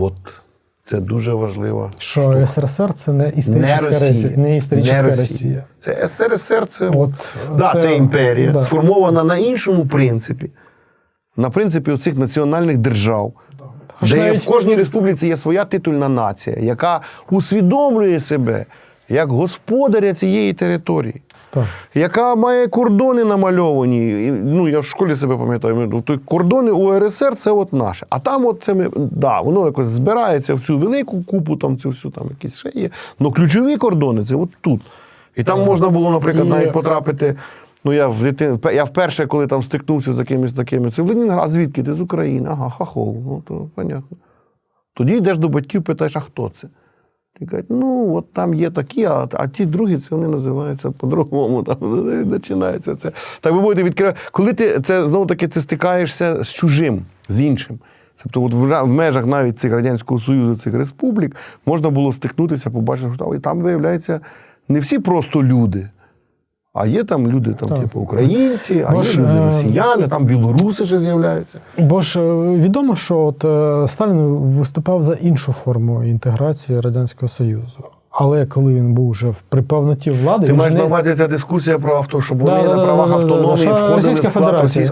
От це дуже важлива. Що штука. СРСР це не історична Не Росія. Росія. Не історична Не Росія. Це СРСР, це, От, да, це, імперія, да. сформована на іншому принципі, на принципі оцих національних держав. Де навіть- в кожній республіці є своя титульна нація, яка усвідомлює себе як господаря цієї території, Так. яка має кордони намальовані. Ну, я в школі себе пам'ятаю, ну, кордони УРСР це от наше. А там от це ми, да, воно якось збирається в цю велику купу, там цю всю там якісь ще є. Ну ключові кордони це от тут. І там можна було, наприклад, навіть потрапити. Ну, я в я вперше, коли там стикнувся з якимись такими, це в Ленінград, звідки ти з України? Ага, хахол. Ну, то понятно. Тоді йдеш до батьків, питаєш, а хто це? Ти кажуть, ну от там є такі, а, а ті другі це вони називаються по-другому. Там починається це. Так ви будете відкривати. Коли ти це знову таки ти стикаєшся з чужим, з іншим. Тобто, от в, межах навіть цих Радянського Союзу, цих республік, можна було стикнутися, побачити, що там виявляється не всі просто люди. А є там люди, там, Так. типу, українці, а Бо є ж, люди е, росіяни, там білоруси ще з'являються. Бо ж е, відомо, що от е, Сталін виступав за іншу форму інтеграції Радянського Союзу. Але коли він був вже в при повноті влади, Ти маєш на увазі ця дискусія про авто, щоб Да, вони да, на правах да, автономії входили в склад. Російської